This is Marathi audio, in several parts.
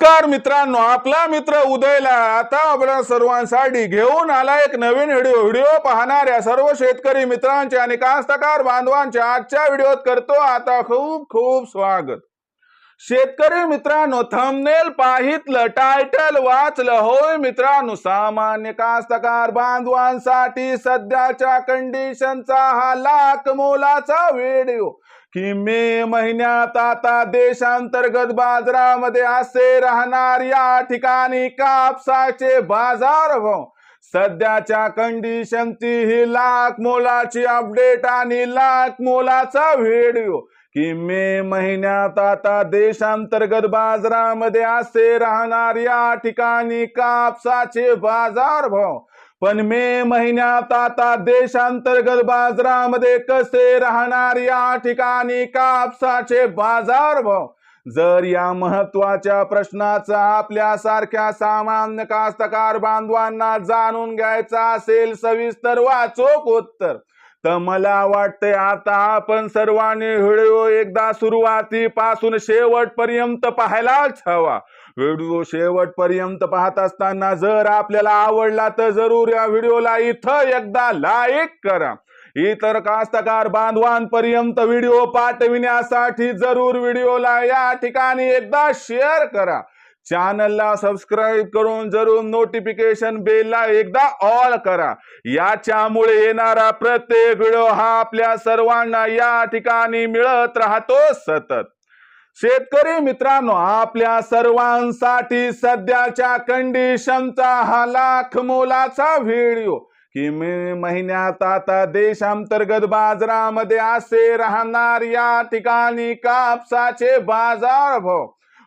नमस्कार मित्रांनो आपला मित्र उदयला आता आपल्या सर्वांसाठी घेऊन आला एक नवीन व्हिडिओ. व्हिडिओ पाहणाऱ्या सर्व शेतकरी मित्रांचे आणि कास्तकार बांधवांचे आजच्या व्हिडिओत करतो आता खूप खूप स्वागत. शेतकरी मित्रांनो थंबनेल पाहितलं टायटल वाचलं. होय मित्रांनो सामान्य कास्तकार बांधवांसाठी सध्याच्या कंडिशनचा हा लाख मोलाचा व्हिडिओ की मे महिन्यात आता देशांतर्गत बाजारामध्ये असे राहणार या ठिकाणी कापसाचे बाजार भाव. सध्याच्या कंडिशनची ही लाख मोलाची अपडेट आणि लाख मोलाचा व्हिडिओ की मे महिन्यात आता देशांतर्गत बाजारामध्ये असे राहणार या ठिकाणी कापसाचे बाजार भाव. पण मे महिन्यात आता देशांतर्गत बाजारामध्ये कसे राहणार या ठिकाणी कापसाचे बाजार भाव? जर या महत्त्वाच्या प्रश्नाचा आपल्यासारख्या सामान्य कास्तकार बांधवांना जाणून घ्यायचा असेल सविस्तर वाचोक उत्तर. तर मला वाटतंय आता आपण सर्वांनी व्हिडिओ एकदा सुरुवातीपासून शेवटपर्यंत पाहायलाच हवा. व्हिडिओ शेवटपर्यंत पाहत असताना जर आपल्याला आवडला तर जरूर या व्हिडिओला इथं एकदा लाईक करा. इतर कास्तकार बांधवांपर्यंत व्हिडिओ पाठविण्यासाठी जरूर व्हिडिओला या ठिकाणी एकदा शेअर करा. चॅनलला सबस्क्राईब करून जरूर नोटिफिकेशन बेलला एकदा ऑल करा. याच्यामुळे येणारा प्रत्येक व्हिडिओ हा आपल्या सर्वांना या ठिकाणी मिळत राहतो सतत. शेतकरी मित्रांनो आपल्या सर्वांसाठी सध्याच्या कंडिशनचा हा लाख मोलाचा व्हिडिओ की मे महिन्यात आता देशांतर्गत बाजारामध्ये असे राहणार या ठिकाणी कापसाचे बाजार भाव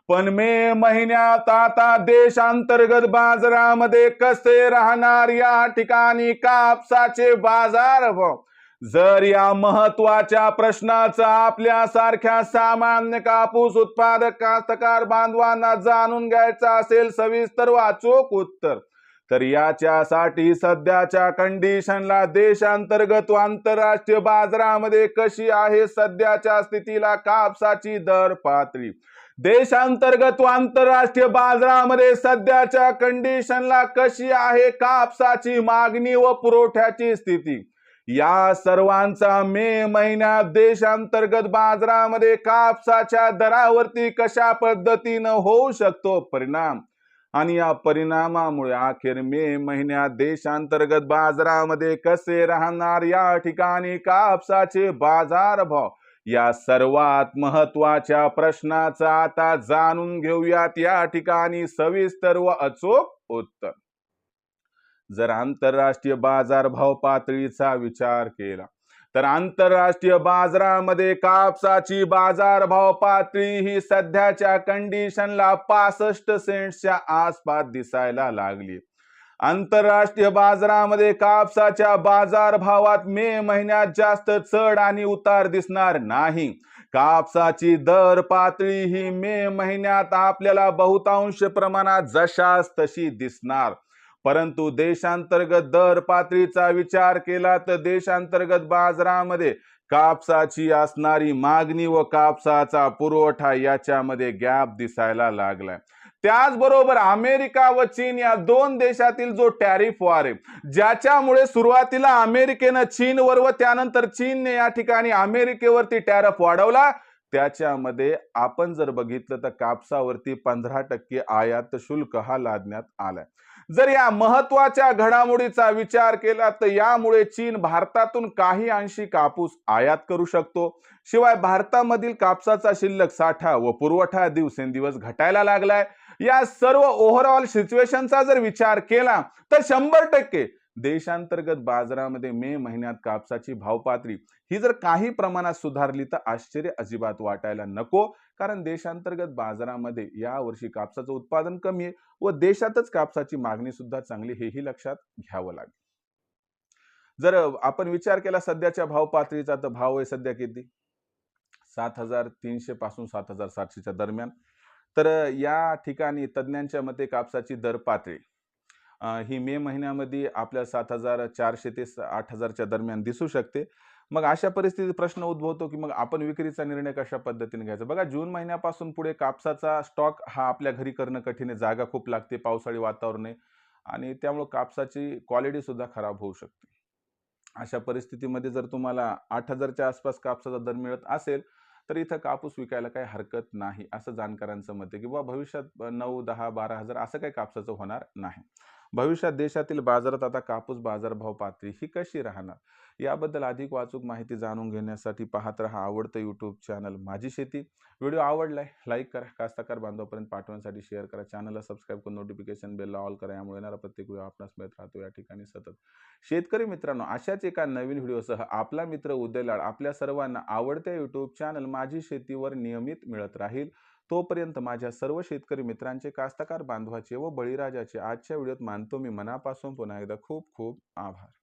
पण मे महिन्यात आता देशांतर्गत बाजारामध्ये कसे राहणार या ठिकाणी कापसाचे बाजार? भाव जर या महत्त्वाच्या आपल्या आपल्यासारख्या सामान्य कापूस उत्पादक कास्तकार बांधवांना जाणून घ्यायचं असेल सविस्तर वाचोक उत्तर तर याच्यासाठी सध्याच्या कंडिशनला देशांतर्गत व आंतरराष्ट्रीय बाजारामध्ये कशी आहे सध्याच्या स्थितीला कापसाची दर पातळी? देशांतर्गत व आंतरराष्ट्रीय बाजारामध्ये सध्याच्या कंडिशनला कशी आहे कापसाची मागणी व पुरवठ्याची स्थिती? या सर्वांचा मे महिन्यात देशांतर्गत बाजारामध्ये कापसाच्या दरावरती कशा पद्धतीनं होऊ शकतो परिणाम? आणि या परिणामामुळे अखेर मे महिन्यात देशांतर्गत बाजारामध्ये कसे राहणार या ठिकाणी कापसाचे बाजार भाव या सर्वात महत्त्वाच्या प्रश्नाचा आता जाणून घेऊयात. या ठिकाणी सविस्तर व अचूक उत्तर. जर आंतरराष्ट्रीय बाजारभाव पातळीचा विचार केला तर आंतरराष्ट्रीय बाजारामध्ये कापसाची बाजारभाव पातळी ही सध्याच्या कंडिशनला पासष्ट सेंट्सच्या आसपास दिसायला लागली. आंतरराष्ट्रीय बाजारामध्ये कापसाच्या बाजारभावात मे महिन्यात जास्त चढ आणि उतार दिसणार नाही. कापसाची दर पातळी ही मे महिन्यात आपल्याला बहुतांश प्रमाणात जशास तशी दिसणार. परंतु देशांतर्गत दर पातळीचा विचार केला तर देशांतर्गत बाजारामध्ये कापसाची असणारी मागणी व कापसाचा पुरवठा याच्यामध्ये गॅप दिसायला लागलाय. त्याचबरोबर अमेरिका व चीन या दोन देशातील जो टॅरिफ वॉर आहे ज्याच्यामुळे सुरुवातीला अमेरिकेनं चीनवर व त्यानंतर चीनने या ठिकाणी अमेरिकेवरती टॅरिफ वाढवला. त्याच्यामध्ये आपण जर बघितलं तर कापसावरती पंधरा टक्के आयात शुल्क हा लादण्यात आलाय. जर या महत्त्वाच्या घडामोडीचा विचार केला तर यामुळे चीन भारतातून काही अंशी कापूस आयात करू शकतो. शिवाय भारतामधील कापसाचा शिल्लक साठा व पुरवठा दिवसेंदिवस घटायला लागलाय. या सर्व ओव्हरऑल सिच्युएशनचा जर विचार केला तर शंभर टक्के देशांतर्गत बाजारामध्ये मे महिन्यात कापसाची भावपातळी ही जर काही प्रमाणात सुधारली तर आश्चर्य अजिबात वाटायला नको. कारण देशांतर्गत बाजारामध्ये या वर्षी कापसाचं उत्पादन कमी आहे व देशातच कापसाची मागणी सुद्धा चांगली हेही लक्षात घ्यावं लागेल. जर आपण विचार केला सध्याच्या भाव पातळीचा तर भाव आहे सध्या किती? सात हजार तीनशे पासून सात हजार सातशेच्या दरम्यान. तर या ठिकाणी तज्ज्ञांच्या मते कापसाची दर पातळी ही मे महिन्यामध्ये आपल्या सात हजार चारशे ते आठ हजारच्या दरम्यान दिसू शकते. मग अशा परिस्थितीत प्रश्न उद्भवतो की मग आपण विक्रीचा निर्णय कशा पद्धतीने घ्यायचा? बघा जून महिन्यापासून पुढे कापसाचा स्टॉक हा आपल्या घरी करणं कठीण आहे. जागा खूप लागते पावसाळी वातावरण आहे आणि त्यामुळं कापसाची क्वालिटीसुद्धा खराब होऊ शकते. अशा परिस्थितीमध्ये जर तुम्हाला आठ हजारच्या आसपास कापसाचा दर मिळत असेल तर इथं कापूस विकायला काही हरकत नाही असं जाणकारांचं मत आहे किंवा भविष्यात नऊ दहा बारा हजार असं काही कापसाचं होणार नाही. भविष्यात देशातील बाजारात आता कापूस बाजारभाव पातळी ही कशी राहणार? याबद्दल अधिक वाचूक माहिती जाणून घेण्यासाठी पाहत राहा आवडतं यूट्यूब चॅनल माझी शेती. व्हिडिओ आवडलाय लाईक करा. कास्ताकार बांधवापर्यंत पाठवण्यासाठी शेअर करा. चॅनलला सबस्क्राईब करून नोटिफिकेशन बेलला ऑल करा. यामुळे येणारा प्रत्येक व्हिडिओ आपणास मिळत राहतो. या ठिकाणी सतत. शेतकरी मित्रांनो अशाच एका नवीन व्हिडिओसह आपला मित्र उदय लाड आपल्या सर्वांना आवडत्या यूट्यूब चॅनल माझी शेतीवर नियमित मिळत राहील. तोपर्यंत माझ्या सर्व शेतकरी मित्रांचे कास्तकार बांधवाचे व बळीराजाचे आजच्या व्हिडिओत मानतो मी. मनापासून पुन्हा एकदा खूप खूप आभार.